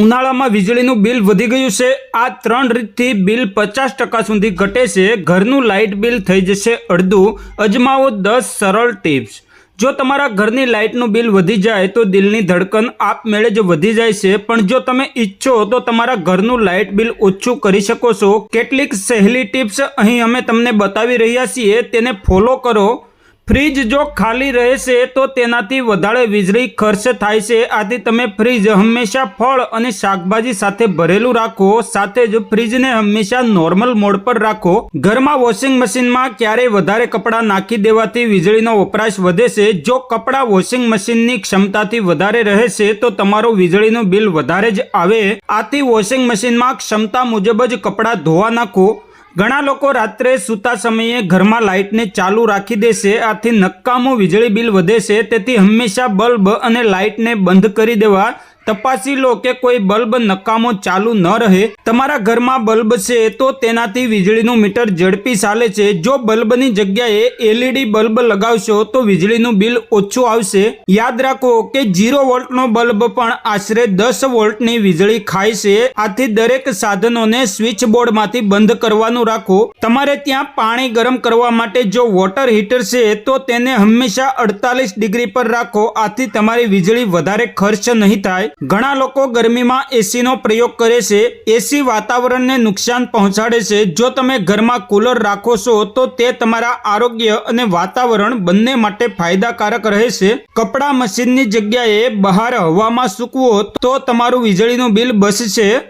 ઉનાળામાં વીજળીનું બિલ વધી ગયું છે. આ ત્રણ રીતથી બિલ પચાસ ટકા સુધી ઘટે છે. ઘરનું લાઇટ બિલ થઈ જશે અડધું. અજમાવો દસ સરળ ટિપ્સ. જો તમારા ઘરની લાઇટનું બિલ વધી જાય તો દિલની ધડકન આપમેળે જ વધી જાય છે. પણ જો તમે ઈચ્છો તો તમારા ઘરનું લાઇટ બિલ ઓછું કરી શકો છો. કેટલીક સહેલી ટિપ્સ અહીં અમે તમને બતાવી રહ્યા છીએ. તેને ફોલો કરો. ફ્રીજ જો ખાલી રહેશે તો તેનાથી વધારે વીજળી ખર્ચ થાય છે. આથી તમે ફ્રીજ હંમેશા ફળ અને શાકભાજી સાથે ભરેલું રાખો, સાથે જ ફ્રીજને હંમેશા નોર્મલ મોડ પર રાખો. ઘરમાં વોશિંગ મશીનમાં ક્યારેય વધારે કપડાં નાખી દેવાથી વીજળીનો વપરાશ વધે છે. જો કપડાં વોશિંગ મશીનની ક્ષમતાથી વધારે રહેશે તો તમારું વીજળીનું બિલ વધારે જ આવે. આથી વોશિંગ મશીનમાં ક્ષમતા મુજબ જ કપડાં ધોવા નાખો. ઘણા લોકો રાત્રે સૂતા સમયે ઘરમાં લાઇટને ચાલુ રાખી દેશે, આથી નકામું વીજળી બિલ વધે છે, તેથી હંમેશા બલ્બ અને લાઇટને બંધ કરી દેવા તપાસી લો કે કોઈ બલ્બ નકામો ચાલુ ન રહે. તમારા ઘરમાં બલ્બ છે તો તેનાથી વીજળીનું મીટર ઝડપી ચાલે છે. જો બલ્બની જગ્યાએ એલઈડી બલ્બ લગાવશો તો વીજળીનું બિલ ઓછું આવશે. યાદ રાખો કે જીરો વોલ્ટનો બલ્બ પણ આશરે દસ વોલ્ટની વીજળી ખાય છે. આથી દરેક સાધનોને સ્વિચ બોર્ડમાંથી બંધ કરવાનું રાખો. તમારે ત્યાં પાણી ગરમ કરવા માટે જો વોટર હીટર છે તો તેને હંમેશા અડતાલીસ ડિગ્રી પર રાખો. આથી તમારી વીજળી વધારે ખર્ચ નહીં થાય. ઘણા લોકો ગરમીમાં એસીનો પ્રયોગ કરે છે. એસી વાતાવરણને નુકસાન પહોંચાડે છે. જો તમે ઘરમાં કુલર રાખો છો, તો તે તમારા આરોગ્ય અને વાતાવરણ બંને માટે ફાયદાકારક રહેશે કપડાં મશીનની જગ્યાએ બહાર હવામાં સૂકવો, તો તમારું વીજળીનું બિલ બચશે.